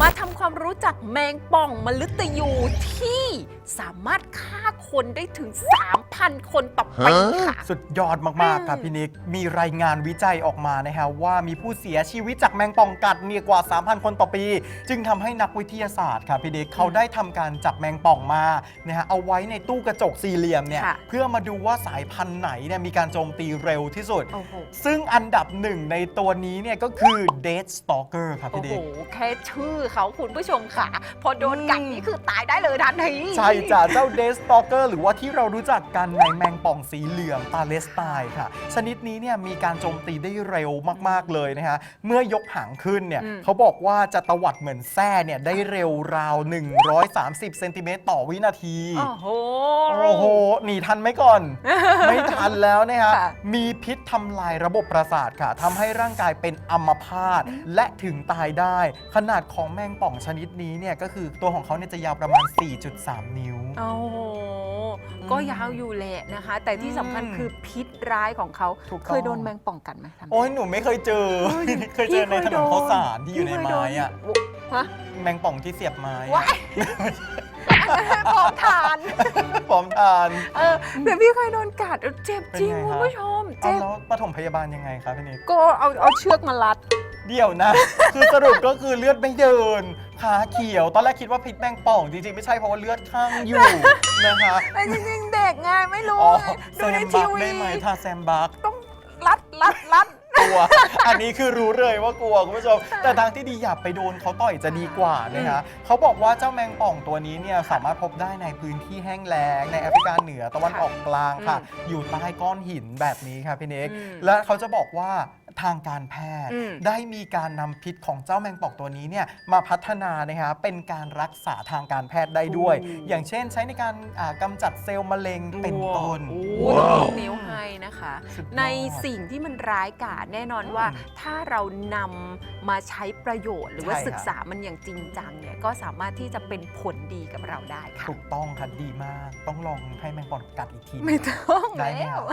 มาทำความรู้จักแมงป่องมฤตยูที่สามารถฆ่า คนได้ถึง 3,000 คนต่อปีค่ะ สุดยอดมาก ๆครับอืมพี่นิก มีรายงานวิจัยออกมานะฮะว่ามีผู้เสียชีวิตจากแมงป่องกัดเนี่ยกว่า 3,000 คนต่อปี จึงทำให้นักวิทยาศาสตร์ครับพี่นิกเขาได้ทำการจับแมงป่องมานะฮะเอาไว้ในตู้กระจกสี่เหลี่ยมเนี่ยค่ะ เพื่อมาดูว่าสายพันธุ์ไหนเนี่ยมีการโจมตีเร็วที่สุด โอ้โห ซึ่งอันดับหนึ่งในตัวนี้เนี่ยก็คือ Dead Stalker ครับโอ้พี่โห นิก แค่ชื่อเขาคุณผู้ชมค่ะ พอโดนกัดนี่คือตายได้เลยทันที ใช่จ้ะเจ้าเดสต a เกอร์หรือว่าที่เรารู้จักกันในแมงป่องสีเหลืองปาเลสไตน์ค่ะ ชนิดนี้เนี่ยมีการโจมตีได้เร็วมากๆเลยนะฮะเมื่อยกหางขึ้นเนี่ยอืมเขาบอกว่าจะตวัดเหมือนแส้เนี่ยได้เร็วราว 130เซนติเมตรต่อวินาที โอ้โห โอ้โห หนีทันไหมก่อน ไม่ทันแล้วนะฮะค่ะมีพิษทำลายระบบประสาทค่ะทำให้ร่างกายเป็นอัมพาตและถึงตายได้ ขนาดของแมงป่องชนิดนี้เนี่ยก็คือตัวของเขาเนี่ยจะยาวประมาณ 4.3 นิ้ว โอ้โห ก็ยาวอยู่แหละนะคะ แต่ที่สำคัญอืมคือพิษร้ายของเขาถูกต้อง เคยโดนแมงป่องกัดไหมทำ โอ้ยหนูไม่เคยเจอ เคยเจอในถนนข้าวสารที่อยู่ในไม้อะฮะแมงป่องที่เสียบไม้อะว้ายพร้อมทาน พร้อมทานเออแต่พี่เคยโดนกัดเจ็บจริงเป็นไงคุณคะผู้ชมเอาเจ็บแล้วปฐมพยาบาลยังไงครับพี่นิกก็เอาเอาเชือกมารัด เดี๋ยวนะ คือสรุปก็คือเลือดไม่เดินขาเขียว ตอนแรกคิดว่าพิษแมงป่องจริงๆไม่ใช่เพราะว่าเลือดข้างอยู่นะคะ แต่จริงๆเด็กไงไม่รู้อ๋อไงแซดูในมทีบักวีได้ไหมถ้าแซมบัก ต้องรัดรัดรัดก ลัว อันนี้คือรู้เลยว่ากลัวคุณผู้ชม แต่ทางที่ดีอย่าไปโดนเขาต่อยจะดีกว่านะคะเขาบอกว่าเจ้าแมงป่องตัวนี้เนี่ยสามารถพบได้ในพื้นที่แห้งแล้งในแอฟริกาเหนือตะวันออกกลางค่ะ อยู่ใต้ก้อนหินแบบนี้ค่ะพี่เน็กอืมและเขาจะบอกว่าทางการแพทย์อืมได้มีการนำพิษของเจ้าแมงป่องตัวนี้เนี่ยมาพัฒนานะคะเป็นการรักษาทางการแพทย์ได้ด้วย อย่างเช่นใช้ในการอ่ากำจัดเซลล์มะเร็งเป็นต้นโอ้ยต้องยกนิ้วให้นะคะ สุดยอด ในสิ่งที่มันร้ายกาจแน่นอนว่าอืมถ้าเรานำมาใช้ประโยชน์ หรือว่าใช่ค่ะศึกษามันอย่างจริงจังเนี่ยก็สามารถที่จะเป็นผลดีกับเราได้ค่ะ ถูกต้องค่ะดีมาก ต้องลองให้แมงป่องกัดอีกทีไม่ต้องได้ไหมแล้ว ครับ